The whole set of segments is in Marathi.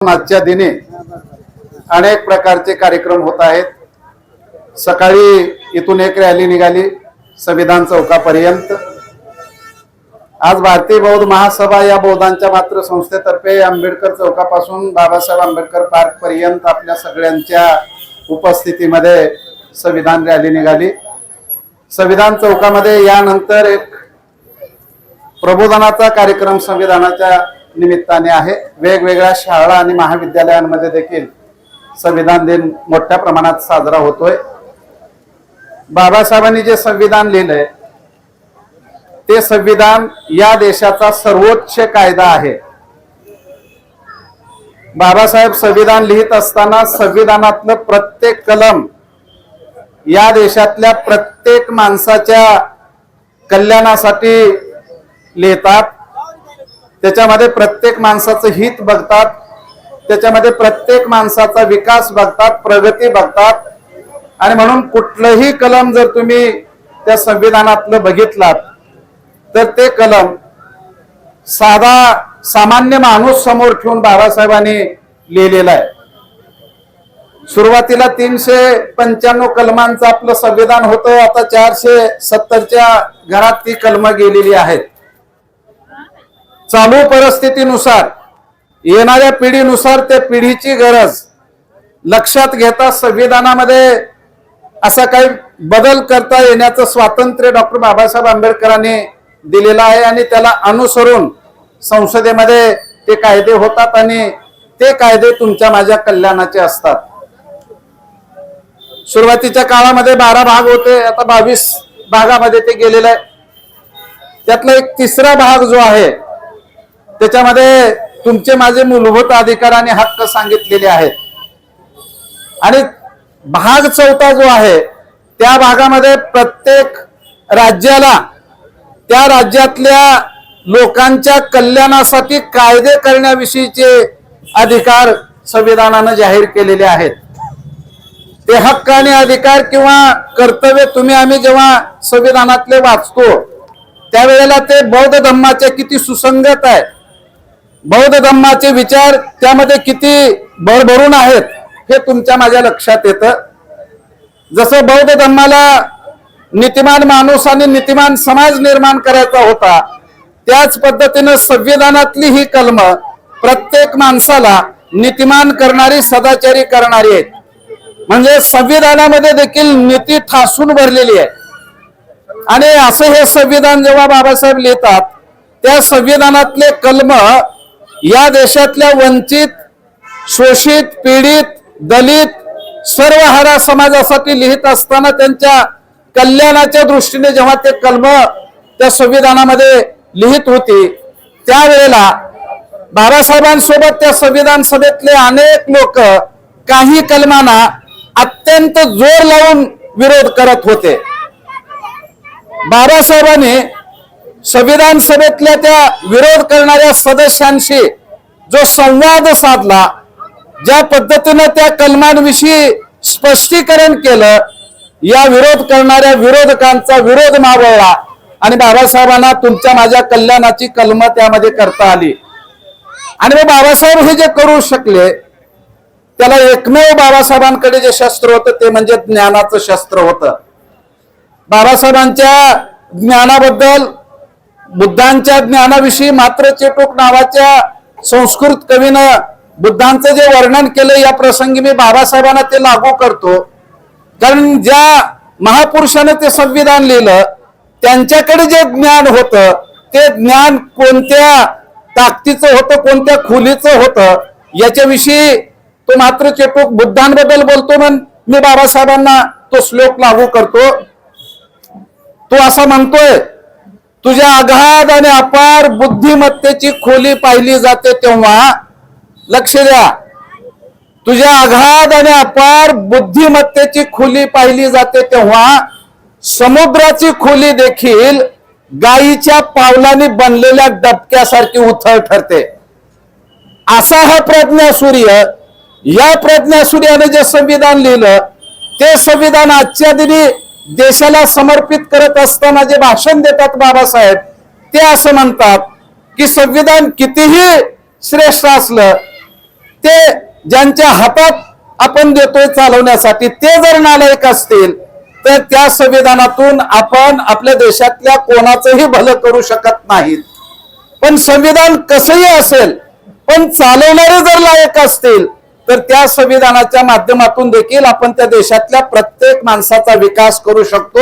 आजच्या दिनी अनेक प्रकारचे कार्यक्रम होत आहेत. सकाळी इथून एक रॅली निघाली संविधान चौकापर्यंत. आज भारतीय बौद्ध महासभा या बौद्धांच्या मात्र संस्थेतर्फे आंबेडकर चौकापासून बाबासाहेब आंबेडकर पार्क पर्यंत आपल्या सगळ्यांच्या उपस्थितीमध्ये संविधान रॅली निघाली. संविधान चौकामध्ये यानंतर एक प्रबोधनाचा कार्यक्रम संविधानाच्या निमित्ताने आहे. वेगवेगळ्या शाळा आणि महाविद्यालयांमध्ये देखील संविधान दिन मोठ्या प्रमाणात साजरा होतोय. बाबासाहेबांनी जे संविधान लिहिलंय ते संविधान या देशाचा सर्वोच्च कायदा आहे. बाबासाहेब संविधान लिहित असताना संविधानातलं प्रत्येक कलम या देशातल्या प्रत्येक माणसाच्या कल्याणासाठी लिहितात. त्याच्यामध्ये प्रत्येक माणसाचं हित बघतात त्याच्यामध्ये प्रत्येक माणसाचा विकास बघतात प्रगती बघतात. आणि म्हणून कुठलंही कलम जर तुम्ही त्या संविधानातलं बघितलात तर ते कलम साधा सामान्य माणूस समोर ठेवून बाबासाहेबांनी लिहिलेला आहे. सुरुवातीला तीनशे पंच्याण्णव कलमांचं आपलं संविधान होतं आता चारशे सत्तरच्या घरात ती कलमं गेलेली आहेत. चालू परिस्थितीनुसार येणाऱ्या पिढीनुसार त्या पिढीची गरज लक्षात घेता संविधानामध्ये असा काही बदल करता येण्याचं स्वातंत्र्य डॉक्टर बाबासाहेब आंबेडकरांनी दिलेलं आहे आणि त्याला अनुसरून संसदेमध्ये ते कायदे होतात आणि ते कायदे तुमच्या माझ्या कल्याणाचे असतात. सुरुवातीच्या काळामध्ये बारा भाग होते आता बावीस भागामध्ये ते गेलेलं आहे. त्यातला एक तिसरा भाग जो आहे त्याच्यामध्ये तुमचे माझे मूलभूत अधिकार आणि हक्क सांगितलेले आहेत. आणि भाग चौथा जो आहे त्या भागामध्ये प्रत्येक राज्याला त्या राज्यातल्या लोकांच्या कल्याणासाठी कायदे करण्याविषयीचे अधिकार संविधानानं जाहीर केलेले आहेत. ते हक्क आणि अधिकार किंवा कर्तव्य तुम्ही आम्ही जेव्हा संविधानातले वाचतो त्यावेळेला ते बौद्ध धम्माचे किती सुसंगत आहे. बौद्ध धम्माचे विचार त्यामध्ये किती भरभरून आहेत हे तुमच्या माझ्या लक्षात येतं. जसं बौद्ध धम्माला नीतिमान माणूस आणि नीतिमान समाज निर्माण करायचा होता त्याच पद्धतीनं संविधानातली ही कलम प्रत्येक माणसाला नीतिमान करणारी सदाचारी करणारी आहेत. म्हणजे संविधानामध्ये देखील नीती ठासून भरलेली आहे. आणि असं हे संविधान जेव्हा बाबासाहेब लिहितात त्या संविधानातले कलम या देशातल्या वंचित शोषित पीडित दलित सर्व हरा समाजासाठी लिहित असताना त्यांच्या कल्याणाच्या दृष्टीने जेव्हा ते कलम त्या संविधानामध्ये लिहित होती त्यावेळेला बाबासाहेबांसोबत त्या संविधान सभेतले अनेक लोक काही कलमांना अत्यंत जोर लावून विरोध करत होते. बाबासाहेबांनी संविधान सभेतल्या त्या विरोध करणाऱ्या सदस्यांशी जो संवाद साधला ज्या पद्धतीनं त्या कलमांविषयी स्पष्टीकरण केलं या विरोध करणाऱ्या विरोधकांचा विरोध मावळला आणि बाबासाहेबांना तुमच्या माझ्या कल्याणाची कलम त्यामध्ये करता आली. आणि मग बाबासाहेब हे जे करू शकले त्याला एकमेव बाबासाहेबांकडे जे शस्त्र होतं ते म्हणजे ज्ञानाचं शस्त्र होतं. बाबासाहेबांच्या ज्ञानाबद्दल बुद्धांच्या ज्ञानाविषयी मात्र चेटोक नावाच्या संस्कृत कवीनं बुद्धांचं जे वर्णन केलं या प्रसंगी मी बाबासाहेबांना ते लागू करतो. कारण ज्या महापुरुषानं ते संविधान लिहिलं त्यांच्याकडे जे ज्ञान होतं ते ज्ञान कोणत्या ताकदीचं होतं कोणत्या खोलीचं होतं याच्याविषयी तो मात्र चेटोक बुद्धांबद्दल बोलतो म्हणून मी बाबासाहेबांना तो श्लोक लागू करतो. तो असा म्हणतोय तुझ्या अगाध आणि अपार बुद्धिमत्तेची खोली पाहिली जाते तेव्हा लक्ष द्या. तुझ्या अगाध आणि अपार बुद्धिमत्तेची खोली पाहिली जाते तेव्हा समुद्राची खोली देखील गायीच्या पावलाने बनलेल्या डबक्यासारखी उथळ ठरते. असा हा प्रज्ञासूर्य या प्रज्ञासूर्याने जे संविधान लिहिलं ते संविधान आजच्या दिनी देशाला समर्पित करत असताना जे भाषण देतात बाबासाहेब ते असं म्हणतात की संविधान कितीही श्रेष्ठ असलं ते ज्यांच्या हातात आपण देतोय चालवण्यासाठी ते जर नालायक असतील तर त्या संविधानातून आपण आपल्या देशातल्या कोणाचंही भलं करू शकत नाहीत. पण संविधान कसंही असेल पण चालवणारे जर लायक असतील तर त्या संविधानाच्या माध्यमातून देखील आपण त्या देशातल्या प्रत्येक माणसाचा विकास करू शकतो.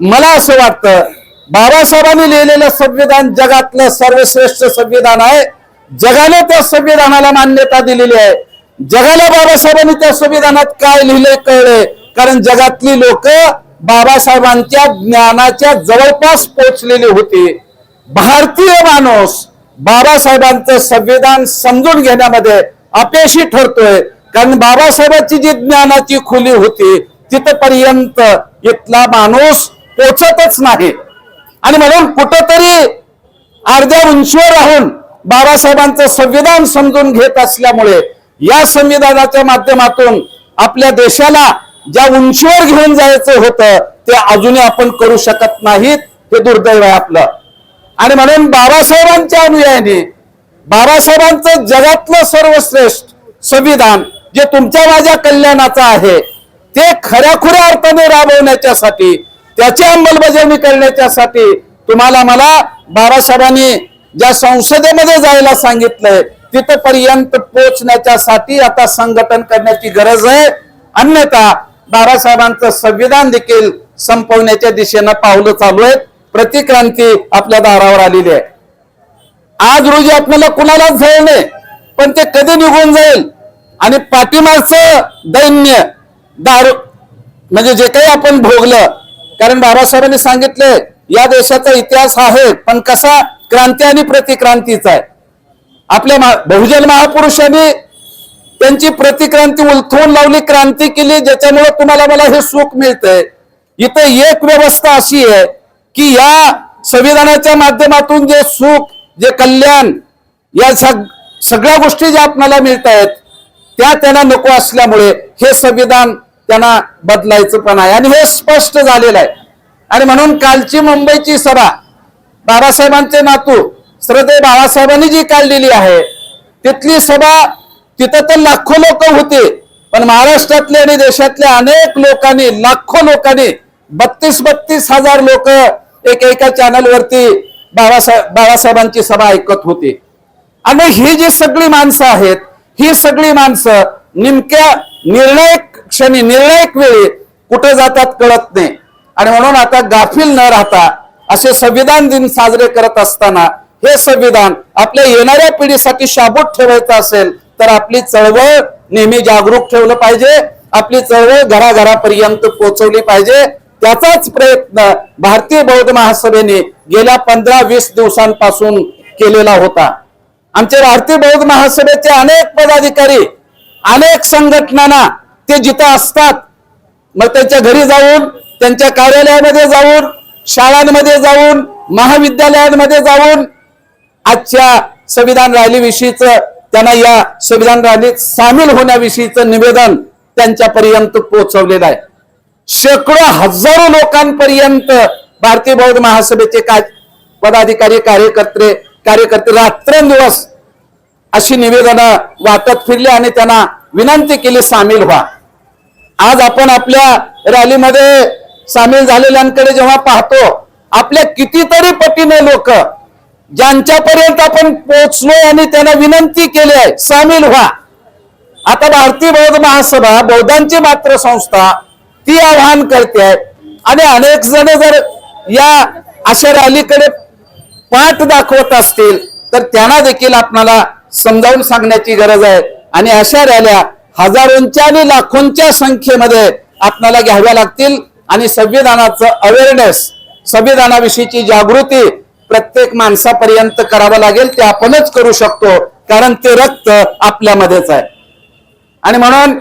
मला असं वाटतं बाबासाहेबांनी लिहिलेलं संविधान जगातलं सर्वश्रेष्ठ संविधान आहे. जगाने त्या संविधानाला मान्यता दिलेली आहे. जगाला बाबासाहेबांनी त्या संविधानात काय लिहिलंय कळले? कारण जगातली लोक बाबासाहेबांच्या ज्ञानाच्या जवळपास पोचलेली होती. भारतीय माणूस बाबासाहेबांचं संविधान समजून घेण्यामध्ये अपयशी ठरतोय. कारण बाबासाहेबांची जी ज्ञानाची खुली होती तिथपर्यंत इथला माणूस पोचतच नाही. आणि म्हणून कुठंतरी अर्ध्या उंचीवर राहून बाबासाहेबांचं संविधान समजून घेत असल्यामुळे या संविधानाच्या माध्यमातून आपल्या देशाला ज्या उंचीवर घेऊन जायचं होतं ते अजूनही आपण करू शकत नाहीत हे दुर्दैव आहे आपलं. आणि म्हणून बाबासाहेबांच्या अनुयायाने बाबासाहेबांचं जगातलं सर्वश्रेष्ठ संविधान जे तुमच्या माझ्या कल्याणाचं आहे ते खऱ्याखुऱ्या अर्थाने राबवण्याच्यासाठी त्याची अंमलबजावणी करण्याच्यासाठी तुम्हाला मला बाबासाहेबांनी ज्या संसदेमध्ये जायला सांगितलंय तिथपर्यंत पोचण्याच्यासाठी आता संघटन करण्याची गरज आहे. अन्यथा बाबासाहेबांचं संविधान देखील संपवण्याच्या दिशेनं पावलं चालू आहेत. प्रतिक्रांती आपल्या दारावर आलेली आहे. आज रोजी आपल्याला कुणालाच झालं नाही पण ते कधी निघून जाईल? आणि पाठीमागचं दैन्य दारू म्हणजे जे काही आपण भोगलं कारण बाबासाहेबांनी सांगितलंय या देशाचा इतिहास आहे पण कसा? क्रांती आणि प्रतिक्रांतीचा आहे. आपल्या मा- बहुजन महापुरुषांनी त्यांची प्रतिक्रांती उलथवून लावली क्रांती केली ज्याच्यामुळे तुम्हाला मला हे सुख मिळतंय. इथं एक व्यवस्था अशी आहे की या संविधानाच्या माध्यमातून जे सुख जे कल्याण या सग सगळ्या गोष्टी ज्या आपल्याला मिळत आहेत त्या त्यांना नको असल्यामुळे हे संविधान त्यांना बदलायचं पण आहे. आणि हे स्पष्ट झालेलं आहे. आणि म्हणून कालची मुंबईची सभा बाबासाहेबांचे नातू श्रद्धे बाबासाहेबांनी जी काढलेली आहे तिथली सभा तिथं तर लाखो लोक होते पण महाराष्ट्रातले आणि देशातल्या अनेक लोकांनी लाखो लोकांनी बत्तीस बत्तीस हजार लोक एक एका चॅनलवरती बाबासाहेब बाळासाहेबांची सभा ऐकत होती. आणि ही जी सगळी माणसं आहेत ही सगळी माणसं नेमक्या निर्णायक क्षणी निर्णायक वेळी कुठे जातात कळत नाही. आणि म्हणून आता गाफील न राहता असे संविधान दिन साजरे करत असताना हे संविधान आपल्या येणाऱ्या पिढीसाठी शाबूत ठेवायचं असेल तर आपली चळवळ नेहमी जागरूक ठेवलं पाहिजे. आपली चळवळ घराघरापर्यंत पोहोचवली पाहिजे. त्याचाच प्रयत्न भारतीय बौद्ध महासभेने गेल्या पंधरा वीस दिवसांपासून केलेला होता. आमचे भारतीय बौद्ध महासभेचे अनेक पदाधिकारी अनेक संघटनांना ते जिथं असतात मग त्यांच्या घरी जाऊन त्यांच्या कार्यालयामध्ये जाऊन शाळांमध्ये जाऊन महाविद्यालयांमध्ये जाऊन आजच्या संविधान रॅलीविषयीच त्यांना या संविधान रॅलीत सामील होण्याविषयीचं निवेदन त्यांच्यापर्यंत पोहोचवलेलं आहे. शेकडो हजारो लोकांपर्यंत भारतीय बौद्ध महासभेचे काय पदाधिकारी कार्यकर्ते कार्यकर्ते रात्रंदिवस अशी निवेदनं वाटत फिरली आणि त्यांना विनंती केली सामील व्हा. आज आपण आपल्या रॅलीमध्ये सामील झालेल्यांकडे जेव्हा पाहतो आपल्या कितीतरी पटीने लोक ज्यांच्यापर्यंत आपण पोहोचलो आणि त्यांना विनंती केली आहे सामील व्हा. आता भारतीय बौद्ध महासभा बौद्धांची मात्र संस्था ती आवाहन करते आहे आणि अनेक जण जर या अशा रॅलीकडे पाठ दाखवत असतील तर त्यांना देखील आपणाला समजावून सांगण्याची गरज आहे. आणि अशा रॅल्या हजारोंच्या आणि लाखोंच्या संख्येमध्ये आपल्याला घ्याव्या लागतील. आणि संविधानाचं अवेअरनेस संविधानाविषयीची जागृती प्रत्येक माणसापर्यंत करावं लागेल ते आपणच करू शकतो कारण ते रक्त आपल्यामध्येच आहे. आणि म्हणून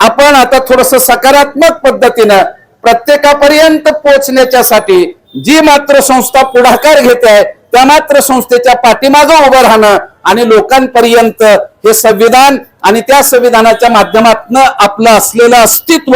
आपण आता थोडस सकारात्मक पद्धतीनं प्रत्येकापर्यंत पोहोचण्याच्यासाठी जी मात्र संस्था पुढाकार घेत आहे त्या मात्र संस्थेच्या पाठीमागं उभं राहणं आणि लोकांपर्यंत हे संविधान आणि त्या संविधानाच्या माध्यमातनं आपलं असलेलं अस्तित्व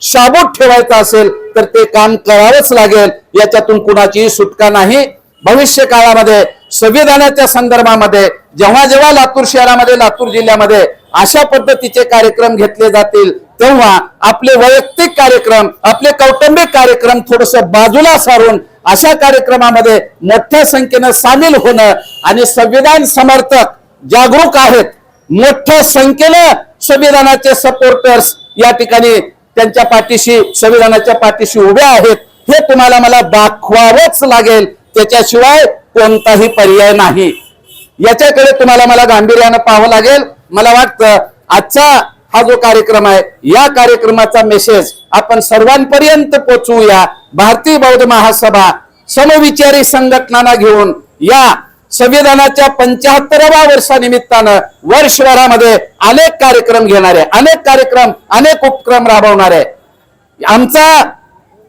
शाबूत ठेवायचं असेल तर ते काम करावंच लागेल. याच्यातून कुणाचीही सुटका नाही. भविष्य काळामध्ये संविधानाच्या संदर्भामध्ये जेव्हा जेव्हा लातूर शहरामध्ये लातूर जिल्ह्यामध्ये अशा पद्धतीचे कार्यक्रम घेतले जातील. तेव्हा आपले वैयक्तिक कार्यक्रम आपले कौटुंबिक कार्यक्रम थोडस बाजूला सारून अशा कार्यक्रमामध्ये मोठ्या संख्येनं सामील होणं आणि संविधान समर्थक जागरूक आहेत. मोठ्या संख्येनं संविधानाचे सपोर्टर्स या ठिकाणी त्यांच्या पाठीशी संविधानाच्या पाठीशी उभे आहेत. हे तुम्हाला मला दाखवावंच लागेल. त्याच्याशिवाय कोणताही पर्याय नाही. याच्याकडे तुम्हाला मला गांभीर्यानं पाहावं लागेल. मला वाटतं आजचा हा जो कार्यक्रम आहे या कार्यक्रमाचा मेसेज आपण सर्वांपर्यंत पोचवूया. भारतीय बौद्ध महासभा समविचारी संघटनांना घेऊन या संविधानाच्या पंच्याहत्तराव्या वर्षानिमित्तानं वर्षभरामध्ये अनेक कार्यक्रम घेणारे अनेक कार्यक्रम अनेक उपक्रम राबवणारे आमचा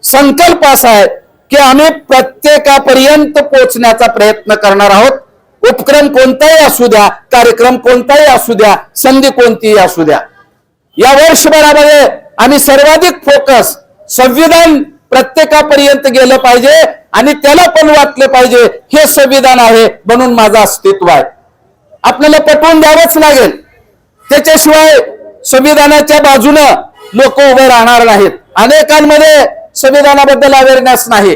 संकल्प असा आहे की आम्ही प्रत्येकापर्यंत पोचण्याचा प्रयत्न करणार आहोत. उपक्रम कोणताही असू द्या कार्यक्रम कोणताही असू द्या संधी कोणतीही असू द्या. या वर्षभरामध्ये आम्ही सर्वाधिक फोकस संविधान प्रत्येकापर्यंत गेलं पाहिजे आणि त्याला पण वाटलं पाहिजे हे संविधान आहे म्हणून माझं अस्तित्व आहे. आपल्याला पटवून द्यावंच लागेल. त्याच्याशिवाय संविधानाच्या बाजूनं लोक उभे राहणार नाहीत. अनेकांमध्ये संविधानाबद्दल अवेअरनेस नाही.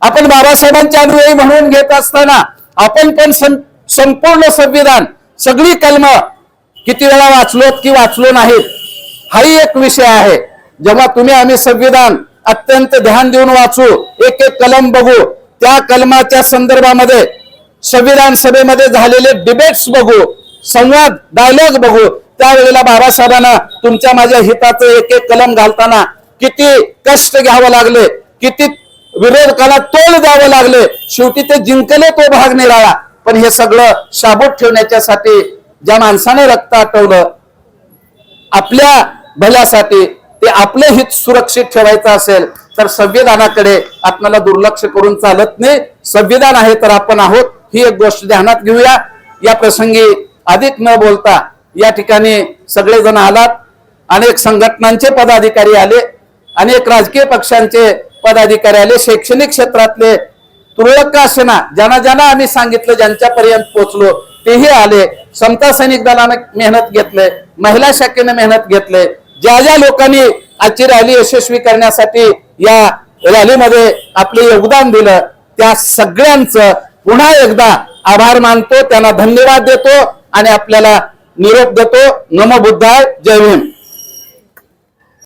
आपण बाबासाहेबांच्या अनुयायी म्हणून घेत असताना आपण पण सं- संपूर्ण संविधान सगळी कलम किती वेळा वाचलोत की वाचलो नाहीत हाही एक विषय आहे. जेव्हा तुम्ही आम्ही संविधान अत्यंत ध्यान देऊन वाचू एक एक कलम बघू त्या कलमाच्या संदर्भामध्ये संविधान सभेमध्ये झालेले डिबेट्स बघू संवाद डायलॉग बघू त्यावेळेला बाबासाहेबांना तुमच्या माझ्या हिताचं एक एक कलम घालताना किती कष्ट घ्यावं लागले किती विरोधकाला तोल द्यावं लागले. शेवटी ते जिंकले तो भाग निराळा. पण हे सगळं शाबूत ठेवण्याच्यासाठी ज्या माणसाने रक्त आटवलं आपल्या भल्यासाठी ते आपले हित सुरक्षित ठेवायचं असेल तर संविधानाकडे आपल्याला दुर्लक्ष करून चालत नाही. संविधान आहे तर आपण आहोत ही एक गोष्ट ध्यानात घेऊया. या प्रसंगी अधिक न बोलता या ठिकाणी सगळेजण आलात. अनेक संघटनांचे पदाधिकारी आले. अनेक राजकीय पक्षांचे पदाधिकाऱ्याले शैक्षणिक क्षेत्रातले तुरळक का असेना ज्यांना ज्यांना आम्ही सांगितलं ज्यांच्यापर्यंत पोहोचलो तेही आले. समता सैनिक दलानं मेहनत घेतले महिला शाखेने मेहनत घेतले. ज्या ज्या लोकांनी आजची रॅली यशस्वी करण्यासाठी या रॅलीमध्ये आपले योगदान दिलं त्या सगळ्यांचं पुन्हा एकदा आभार मानतो त्यांना धन्यवाद देतो आणि आपल्याला निरोप देतो. नमो बुद्धाय. जय भीम.